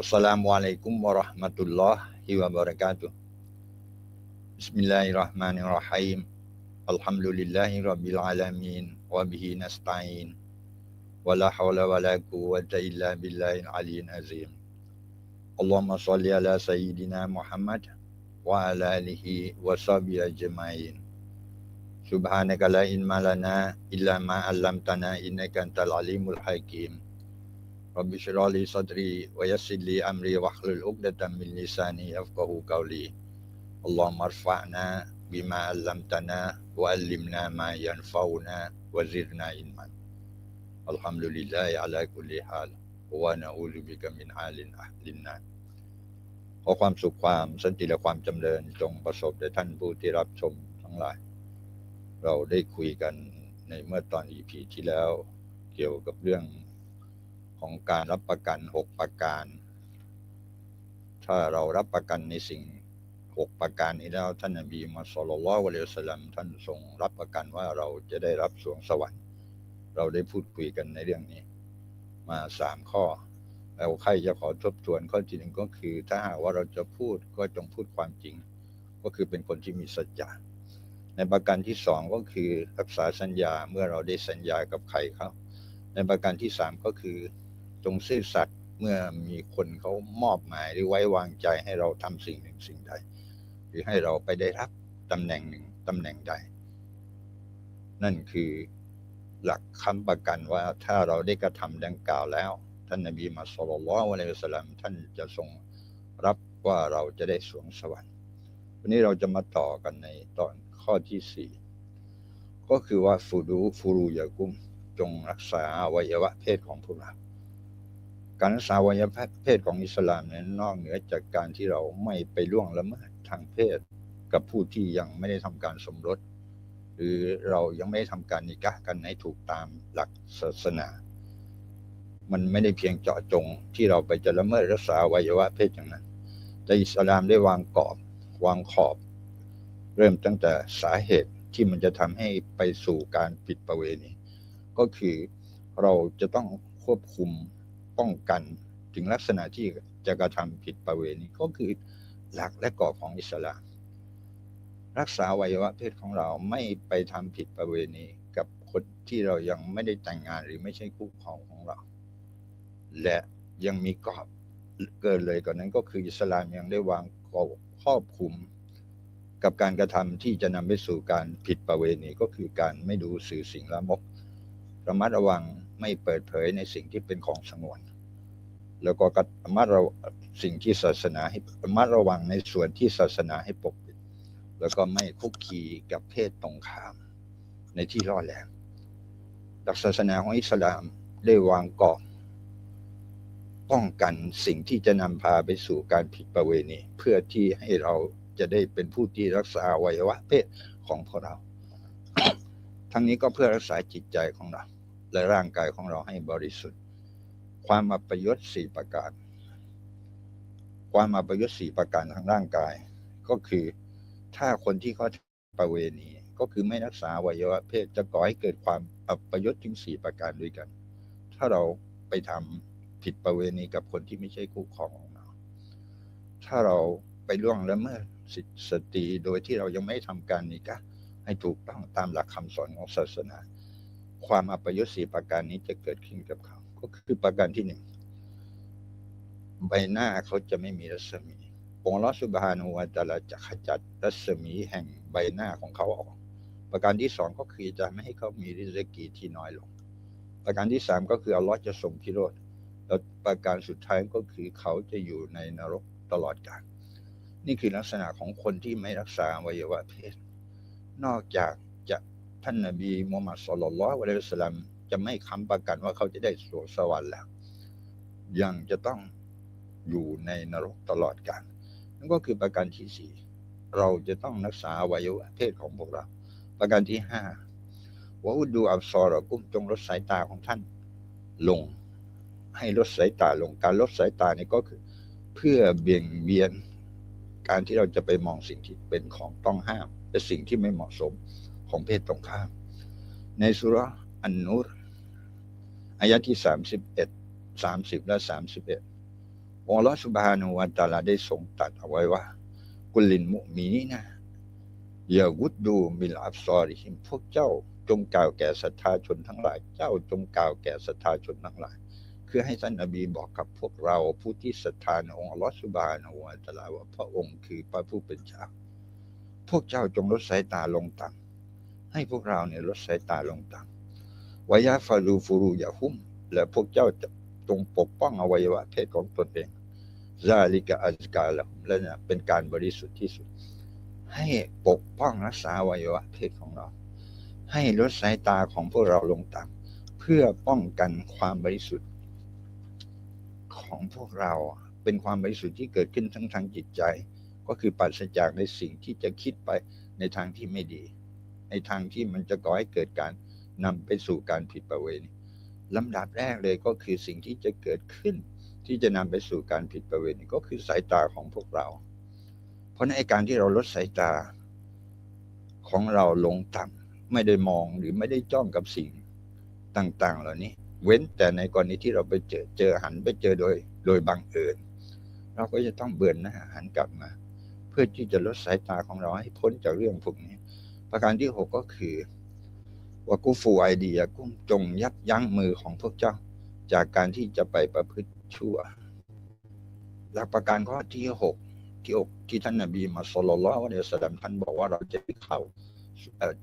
Assalamualaikum warahmatullahi wabarakatuh. Bismillahirrahmanirrahim. Alhamdulillahi rabbil alamin wa bihi nasta'in. Wala hawla wala quwwata illa billahil aliyyil azim. Allahumma shalli ala sayyidina Muhammad wa ala alihi wa sahbihi ajma'in. Subhanaka la ilma lana illa ma 'allamtana innaka antal alimul hakim. Rabbi shrah li sadri wa yassir li amri wa hlul 'uqdatam min lisani yafqahu qawli. Allahumma arfa'na bima 'allamtana wa 'allimna ma yanfa'una wa zidna ilman. Alhamdulillah ala kulli hal wa na'udzu bika min halin ahlin nar. ขอความสุขความสันติและความจำเริญจงประสบแด่ท่านผู้ที่รับชมทั้งหลาย เราได้คุยกันในเมื่อตอน EP ที่แล้วเกี่ยวกับเรื่อง ของการรับประกัน 6 ประการ ถ้าเรารับประกันในสิ่ง 6 ประการนี้แล้วท่านนบีมุฮัมมัดศ็อลลอฮุอะลัยฮิวะซัลลัมท่านทรงรับประกันว่าเราจะได้รับสวงสวรรค์ เราได้พูดคุยกันในเรื่องนี้ มา3ข้อ แล้วใครจะขอทบทวนข้อที่หนึ่งก็คือ ถ้าหากว่าเราจะพูดก็จงพูดความจริง ก็คือเป็นคนที่มีสัจจะในประการที่สองก็คือรักษาสัญญาเมื่อเราได้สัญญากับใครเขาในประการที่สามก็คือ จงซื่อสัตย์เมื่อมีคนเขามอบหมายหรือไว้วางใจให้เราทำสิ่งหนึ่งสิ่งใด หรือให้เราไปได้รับตำแหน่งหนึ่งตำแหน่งใด นั่นคือหลักคำประกันว่าถ้าเราได้กระทำดังกล่าวแล้ว ท่านนบีมาสลลัลลอฮุอะลัยฮิวะสัลลัมท่านจะทรงรับว่าเราจะได้สวงสวรรค์วันนี้เราจะมาต่อกันในตอนข้อที่สี่ก็คือว่าฟูดูฟูรูยากุมจงรักษาอวัยวะเพศของพวกเรา การรักษาวัยเพศของอิสลามนั้นนอกเหนือจากการที่เราไม่ไปล่วงละเมิดทางเพศ กับผู้ที่ยังไม่ได้ทำการสมรส หรือเรายังไม่ได้ทำการนิกะกันให้ถูกตามหลักศาสนา มันไม่ได้เพียงเจาะจงที่เราไปจะละเมิดรักษาวัยวะเพศอย่างนั้น แต่อิสลามได้วางกรอบวางขอบ เริ่มตั้งแต่สาเหตุที่มันจะทำให้ไปสู่การผิดประเวณีก็คือเราจะต้องควบคุม ป้องกันถึงลักษณะที่จะกระทำผิดประเวณีก็คือหลักและกรอบของอิสลามรักษาวัยวะเพศของเราไม่ไปทำผิดประเวณีกับคนที่เรายังไม่ได้แต่งงานหรือไม่ใช่คู่ครองของเรา และยังมีกรอบเกินเลยกว่านนั้นก็คืออิสลามยังได้วางกรอบครอบคุม กับการกระทำที่จะนำไปสู่การผิดประเวณีก็คือการไม่ดูสื่อสิ่งละมก ระมัดระวังไม่เปิดเผยในสิ่งที่เป็นของสงวน แล้วก็ระมัดระสิ่งที่ศาสนาให้ระมัดระวังในส่วนที่ศาสนาให้ปกปิด แล้วก็ไม่คุกคีกับเพศตรงข้าม ในที่ล่อแหลมหลักศาสนาของอิสลามได้วางกรอบป้องกันสิ่งที่จะนำพาไปสู่การผิดประเวณี เพื่อที่ให้เราจะได้เป็นผู้ที่รักษาอวัยวะเพศของพวกเรา ทั้งนี้ก็เพื่อรักษาจิตใจของเรา และร่างกายของเราให้บริสุทธิ์ ความอัปยศสี่ประการ ความอัปยศสี่ประการทางร่างกาย ก็คือถ้าคนที่เขาประเวณี ก็คือไม่รักษาวัยวะเพศจะก่อให้เกิดความอัปยศถึงสี่ประการด้วยกัน ถ้าเราไปทำผิดประเวณีกับคนที่ไม่ใช่คู่ครองของเรา ถ้าเราไปล่วงละเมิดสิทธิสตรีโดยที่เรายังไม่ทำการนิกะให้ถูกต้องตามหลักคำสอนของศาสนา ความอัปยศสีประการนี้จะเกิดขึ้นกับเขา ก็คือประการที่หนึ่งใบหน้าเขาจะไม่มีรัศมีองค์ลอสุบฮานุวาตาลาจะขจัดรัศมีแห่งใบหน้าของเขาออก ประการที่สองก็คือจะไม่ให้เขามีริสกีที่น้อยลง ประการที่สามก็คืออัลลอฮ์จะส่งพิโรธแล้วประการสุดท้ายก็คือเขาจะอยู่ในนรกตลอดกาลนี่คือลักษณะของคนที่ไม่รักษาวัยวะเพศ นอกจากจะท่านนบีมูฮัมมัดสุลลัลวะลัยฮิสลาม จะไม่ค้ำประกันว่าเขาจะได้สวสวรรค์แล้ว ยังจะต้องอยู่ในนรกตลอดกาลนั่นก็คือประการที่สี่เราจะต้องรักษาวัยวะเพศของพวกเรา ประการที่ห้าวะอุดูอับซอรกุ้มจงลดสายตาของท่าน ลง ให้ลดสายตาลงการลดสายตานี่ก็คือ เพื่อเบี่ยงเบียน การที่เราจะไปมองสิ่งที่เป็นของต้องห้าม และสิ่งที่ไม่เหมาะสมของเพศตรงข้าม ในสุรอันนูร อายะที่สามสิบเอ็ดสามสิบและสามสิบเอ็ดอัลลอฮฺสุบฮานาอูวะตาลาได้ทรงตัดเอาไว้ว่า กุลินมุมีนีนะอย่าวุดดูมิลอับซอริฮิมพวกเจ้าจงกล่าวแก่ศรัทธาชนทั้งหลาย เจ้าจงกล่าวแก่ศรัทธาชนทั้งหลาย คือให้ท่านนบีบอกกับพวกเราผู้ที่ศรัทธาในองค์อัลอสุบฮานาอูวตาลาว่าพระองค์คือพระผู้เป็นเจ้า พวกเจ้าจงลดสายตาลงต่ำให้พวกเราเนี่ยลดสายตาลงต่ำ วายาฟารูฟูรูยาหุมและพวกเจ้าจะจงปกป้องอวัยวะเพศของตนเองซาลิกะอัจกาละและเนี่ยเป็นการบริสุทธิ์ที่สุด ให้ปกป้องรักษาอวัยวะเพศของเรา ให้ลดสายตาของพวกเราลงต่ำเพื่อป้องกันความบริสุทธิ์ ของพวกเราเป็นความบริสุทธิ์ที่เกิดขึ้นทั้งทางจิตใจ ก็คือปราศจากในสิ่งที่จะคิดไปในทางที่ไม่ดี ในทางที่มันจะก่อให้เกิดการ นำไปสู่การผิดประเวณีลำดับแรกเลยก็คือสิ่งที่จะเกิดขึ้น ที่จะนำไปสู่การผิดประเวณีก็คือสายตาของพวกเรา เพราะในการที่เราลดสายตาของเราลงต่ำไม่ได้มองหรือไม่ได้จ้องกับสิ่งต่าง ๆ เหล่านี้ เว้นแต่ในกรณีที่เราไปเจอเจอหันไปเจอโดย โดยบังเอิญเราก็จะต้องเบือนหน้าหันกลับมา เพื่อที่จะลดสายตาของเราให้พ้นจากเรื่องพวกนี้ ประการที่หกก็คือ ว่ากูฟูไอเดียกุ้มจงยับยั้งมือของพวกเจ้า จากการที่จะไปประพฤติชั่ว หลักประการข้อที่หกที่อกที่ท่านนบีมาสลลว่าเดียสดัมท่านบอกว่าเราจะเข้า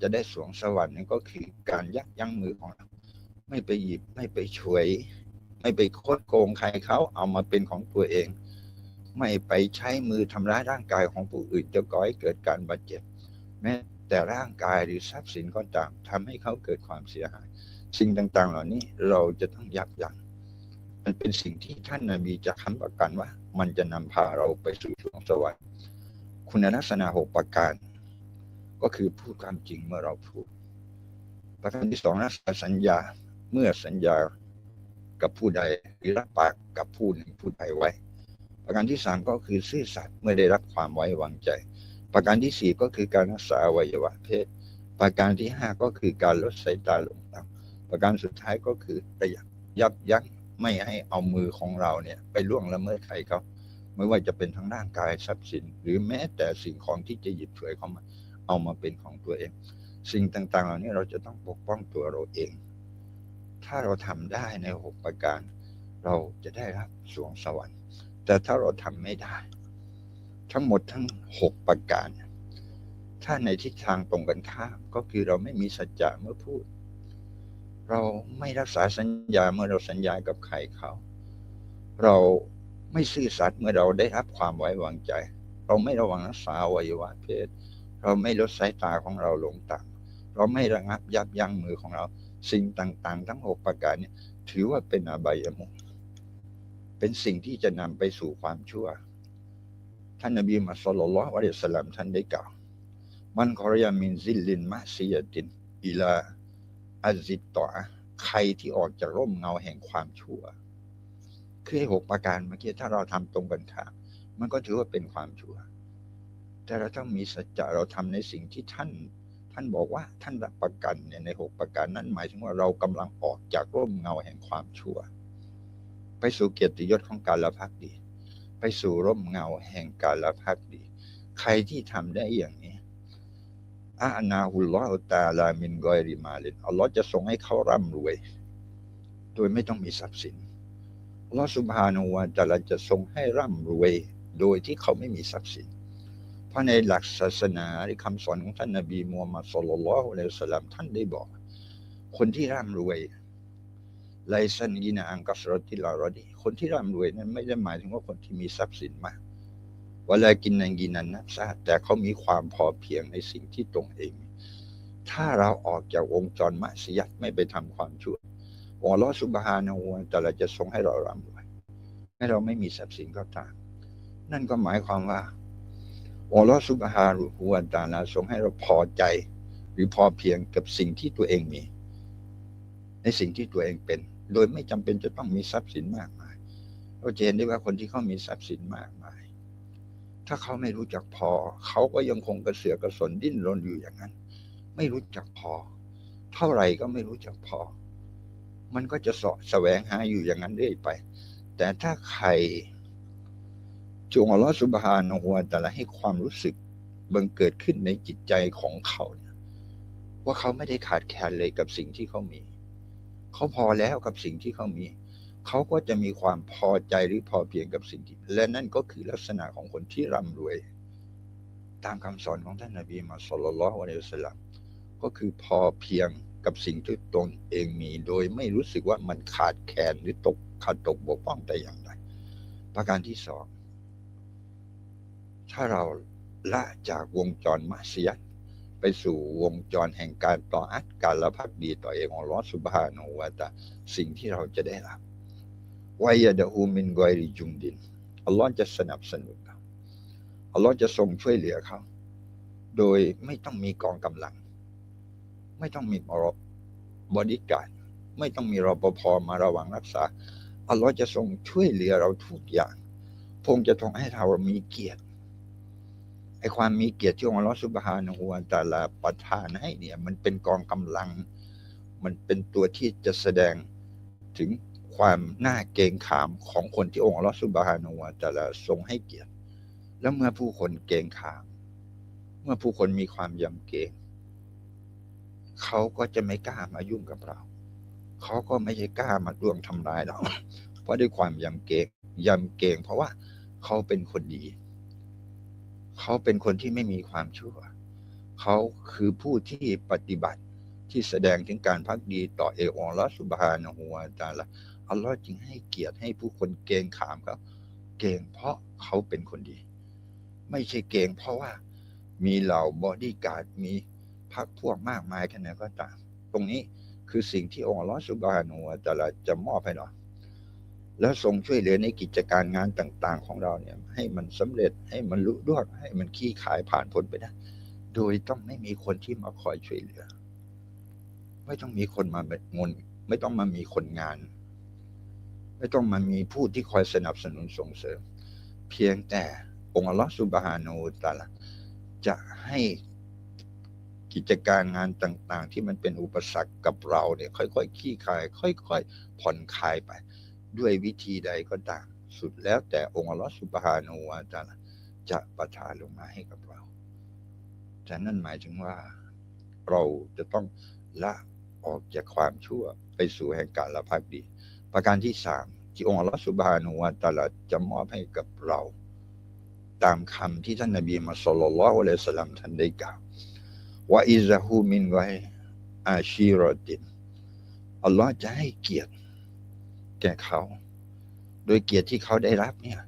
จะได้สวงสวรรค์นั่นก็คือการยับยั้งมือของเรา ไม่ไปหยิบไม่ไปช่วย ไม่ไปโคดโกงใครเขาเอามาเป็นของตัวเอง ไม่ไปใช้มือทำร้ายร่างกายของผู้อื่นจะก่อให้เกิดการบาดเจ็บแม้ แต่ร่างกายหรือทรัพย์สินก็ตามทำให้เขาเกิดความเสียหาย สิ่งต่างๆ เหล่านี้เราจะต้องยับยั้งมันเป็นสิ่งที่ท่านนาบีจะค้ำประกันว่า มันจะนำพาเราไปสู่สวงสวรรค์คุณลักษณะหกประการ ก็คือพูดความจริงเมื่อเราพูด ประการที่สองนะสัญญาเมื่อสัญญากับผู้ใดหรือรับปากกับผู้หนึ่งผู้ใดไว้ ประการที่สามก็คือซื่อสัตย์เมื่อได้รับความไว้วางใจ ประการที่สี่ก็คือการรักษาอวัยวะเพศ ประการที่ห้าก็คือการลดสายตาลงต่ำประการสุดท้ายก็คือประหยัดยับยั้งไม่ให้เอามือของเราเนี่ยไปล่วงละเมิดใครเขาไม่ว่าจะเป็นทั้งร่างกายทรัพย์สิน หรือแม้แต่สิ่งของที่จะหยิบฉวยเข้ามา เอามาเป็นของตัวเอง สิ่งต่างๆ เหล่านี้เราจะต้องปกป้องตัวเราเอง ถ้าเราทำได้ในหกประการ เราจะได้รับสวงสวรรค์ แต่ถ้าเราทำไม่ได้ ทั้งหมดทั้งหกประการ ถ้าในทิศทางตรงกันข้ามก็คือเราไม่มีสัจจะเมื่อพูด เราไม่รักษาสัญญาเมื่อเราสัญญากับใครเขา เราไม่ซื่อสัตย์เมื่อเราได้รับความไว้วางใจ เราไม่ระวังรักษาวัยวะเพศ เราไม่ลดสายตาของเราลงต่ำเราไม่ระงับยับยั้งมือของเรา สิ่งต่างๆ ทั้งหกประการนี้ถือว่าเป็นอบายมุขเป็นสิ่งที่จะนำไปสู่ความชั่ว ท่านนบีมุฮัสลลัลวะลัยสลัมท่านได้กล่าว มันคอรยามินซิลลินมะซียตินอิลาอัซิตตอใครที่ออกจากร่มเงาแห่งความชั่ว คือหกประการเมื่อกี้ถ้าเราทำตรงกันข้ามมันก็ถือว่าเป็นความชั่ว แต่เราต้องมีสัจจะเราทำในสิ่งที่ท่าน ท่านบอกว่าท่านรับประกันเนี่ยในหกประการนั้นหมายถึงว่าเรากำลังออกจากร่มเงาแห่งความชั่ว ไปสู่เกียรติยศของการละพักดี ไปสู่ร่มเงาแห่งกาลพักดี ใครที่ทำได้อย่างนี้อานาฮุลลอฮตาลามินกอยริมาลินอัลลอฮ์จะทรงให้เขาร่ำรวย โดยไม่ต้องมีทรัพย์สินอัลลอฮ์สุบฮานุวาตาลาจะทรงให้ร่ำรวย โดยที่เขาไม่มีทรัพย์สิน เพราะในหลักศาสนาในคำสอนของท่านนบีมูฮัมมัดสุลลัลลอฮุอะลัยฮิสลามท่านได้บอก คนที่ร่ำรวย ไลซันยินาอังกัสรติลารดี คนที่ร่ำรวยนั้นไม่ได้หมายถึงว่าคนที่มีทรัพย์สินมากวลากินนังกินนันนะซาแต่เขามีความพอเพียงในสิ่งที่ตรงเอง ถ้าเราออกจากวงจรมัสยัดไม่ไปทำความชั่วอัลลอฮฺสุบฮานาอูแต่ละจะทรงให้เราร่ำรวยให้เราไม่มีทรัพย์สินก็ตาม นั่นก็หมายความว่าอัลลอฮฺสุบฮานูวตาลาทรงให้เราพอใจ หรือพอเพียงกับสิ่งที่ตัวเองมี ในสิ่งที่ตัวเองเป็น โดยไม่จำเป็นจะต้องมีทรัพย์สินมากมายเราะเห็นได้ว่าคนที่เขามีทรัพย์สินมากมาย ถ้าเขาไม่รู้จักพอ เขาก็ยังคงกระเสือกกระสนดิ้นรนอยู่อย่างนั้น ไม่รู้จักพอ เท่าไหร่ก็ไม่รู้จักพอ มันก็จะสะแสวงหาอยู่อย่างนั้นเรื่อยไป แต่ถ้าใครจงอัลลอฮฺสุบฮานะฮูวะตะลาให้ความรู้สึกบังเกิดขึ้นในจิตใจของเขาเนี่ยว่าเขาไม่ได้ขาดแคลนเลยกับสิ่งที่เขามี เขาพอแล้วกับสิ่งที่เขามี เขาก็จะมีความพอใจหรือพอเพียงกับสิ่งที่ และนั่นก็คือลักษณะของคนที่ร่ำรวย ตามคำสอนของท่านนบีมาสลลัลลอฮุอะลัยฮิวะสัลลัมก็คือพอเพียงกับสิ่งที่ตนเองมี โดยไม่รู้สึกว่ามันขาดแคลนหรือตกขาดตกบกพร่องแต่อย่างใดประการที่สองถ้าเราละจากวงจรมัสยิด สู่วงจรแห่งการต่ออัดการละพักดีต่อเองของลอสุบฮานูวาตาสิ่งที่เราจะได้รับวายดะฮูมินกอยริจุมดิน อัลลอฮ์จะสนับสนุนเราอัลลอฮ์จะทรงช่วยเหลือเขา โดยไม่ต้องมีกองกำลัง ไม่ต้องมีบริการไม่ต้องมีรปภมาระวังรักษา อัลลอฮ์จะทรงช่วยเหลือเราทุกอย่าง พงจะทรงให้เรามีเกียรติ ความมีเกียรติที่องค์ลอสุบฮานะฮวะตะอาลาประทานให้เนี่ย มันเป็นกองกำลัง มันเป็นตัวที่จะแสดงถึงความน่าเกรงขามของคนที่องค์ลอสุบฮานะฮวะตะอาลาทรงให้เกียรติ แล้วเมื่อผู้คนเกรงขาม เมื่อผู้คนมีความยำเกรงเขาก็จะไม่กล้ามายุ่งกับเรา เขาก็ไม่ใช่กล้ามาร่วมทำร้ายเรา เพราะด้วยความยำเกรงยำเกรงเพราะว่าเขาเป็นคนดี เขาเป็นคนที่ไม่มีความชั่ว เขาคือผู้ที่ปฏิบัติที่แสดงถึงการพักดีต่อเอองละสุบฮานะฮูวาตาละอัลลอฮ์จึงให้เกียรติให้ผู้คนเกงขามเขาเกงเพราะเขาเป็นคนดี ไม่ใช่เกงเพราะว่ามีเหล่าบอดี้การ์ดมีพักพวกมากมายแค่ไหนก็ตาม ตรงนี้คือสิ่งที่องค์อัลลอฮฺสุบฮานูวะตาลาจะมอบให้เรา แล้วทรงช่วยเหลือในกิจการงานต่างๆ ของเราเนี่ย ให้มันสำเร็จให้มันลุล่วงให้มันขี้ขายผ่านพ้นไปได้โดยต้องไม่มีคนที่มาคอยช่วยเหลือ ไม่ต้องมีคนมาแบบงนไม่ต้องมามีคนงาน ไม่ต้องมามีผู้ที่คอยสนับสนุนส่งเสริม เพียงแต่องค์อัลลอฮฺสุบฮานูตาลาจะให้กิจการงานต่าง ๆ ที่มันเป็นอุปสรรคกับเราเนี่ย ค่อยๆขี้คาย ค่อย ๆ ผ่อนคลายไป ด้วยวิธีใดก็ตาม สุดแล้วแต่องค์ลอสุบฮานูวาตาจะประทานลงมาให้กับเราแต่นั่นหมายถึงว่า เราจะต้องละออกจากความชั่วไปสู่แห่งการละพักดี ประการที่สามที่องค์ลอสุบฮานูวาตาลจะมอบให้กับเรา ตามคำที่ท่านนบีมุสลิมละอัลลอฮฺสัลลัมท่านได้กล่าวว่าอิซาฮูมินไวอาชีรอตินอัลลอฮ์จะให้เกียรติ แก่เขา โดยเกียรติที่เขาได้รับเนี่ย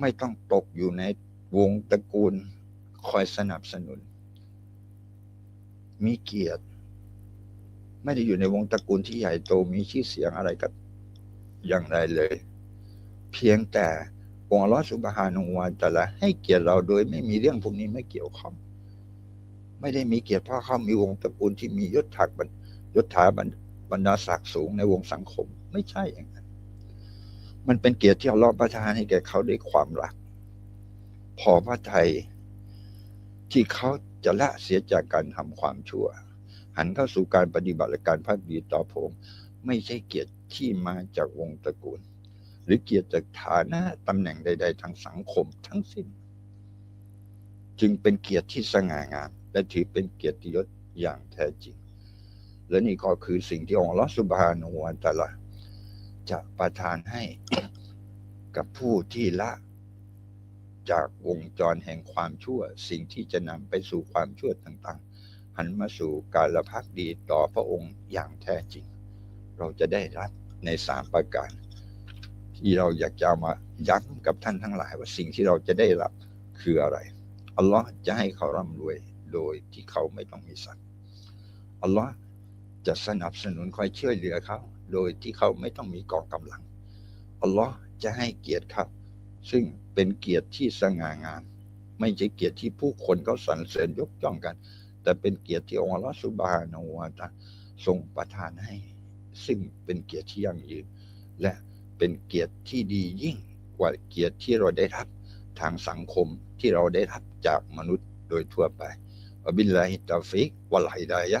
ไม่ต้องตกอยู่ในวงตระกูลคอยสนับสนุน มีเกียรติ ไม่ได้อยู่ในวงตระกูลที่ใหญ่โตมีชื่อเสียงอะไรกับอย่างไรเลย เพียงแต่องค์ลอสุบฮานุวาแตะละให้เกียรติเราโดยไม่มีเรื่องพวกนี้ไม่เกี่ยวข้อง ไม่ได้มีเกียรติเพราะเขามีวงตระกูลที่มียศถักยศถาบรรดาศักดิ์สูงในวงสังคม ไม่ใช่อย่างนั้น มันเป็นเกียรติที่อัลลอประทานให้แก่เขาด้วยความรัก พอพระไทยที่เขาจะละเสียจากการทำความชั่ว หันเข้าสู่การปฏิบัติและการพักดีต่อผม ไม่ใช่เกียรติที่มาจากวงตระกูล หรือเกียรติจากฐานะตำแหน่งใด ๆ ทางสังคมทั้งสิ้น จึงเป็นเกียรติที่สง่างาม และถือเป็นเกียรติยศอย่างแท้จริง และนี่ก็คือสิ่งที่องค์ลอสุบานุวันตะละ จะประทานให้กับผู้ที่ละจากวงจรแห่งความชั่ว สิ่งที่จะนำไปสู่ความชั่วต่างๆ หันมาสู่การละพักดีต่อพระองค์อย่างแท้จริง เราจะได้รับในสามประการ ที่เราอยากจะมาย้ำกับท่านทั้งหลายว่าสิ่งที่เราจะได้รับคืออะไร อัลลอฮ์จะให้เขาร่ำรวยโดยที่เขาไม่ต้องมีสัตว์อัลลอฮ์จะสนับสนุนคอยช่วยเหลือเขา โดยที่เขาไม่ต้องมีกองกำลัง อัลลอฮ์จะให้เกียรติครับ ซึ่งเป็นเกียรติที่สง่างามไม่ใช่เกียรติที่ผู้คนเขาสรรเสริญยกย่องกัน แต่เป็นเกียรติที่องค์ลอสุบานาวาตาทรงประทานให้ ซึ่งเป็นเกียรติที่ยั่งยืน และเป็นเกียรติที่ดียิ่งกว่าเกียรติที่เราได้รับทางสังคมที่เราได้รับจากมนุษย์โดยทั่วไปอบิลลาฮิตาฟิกวะลไฮดายะ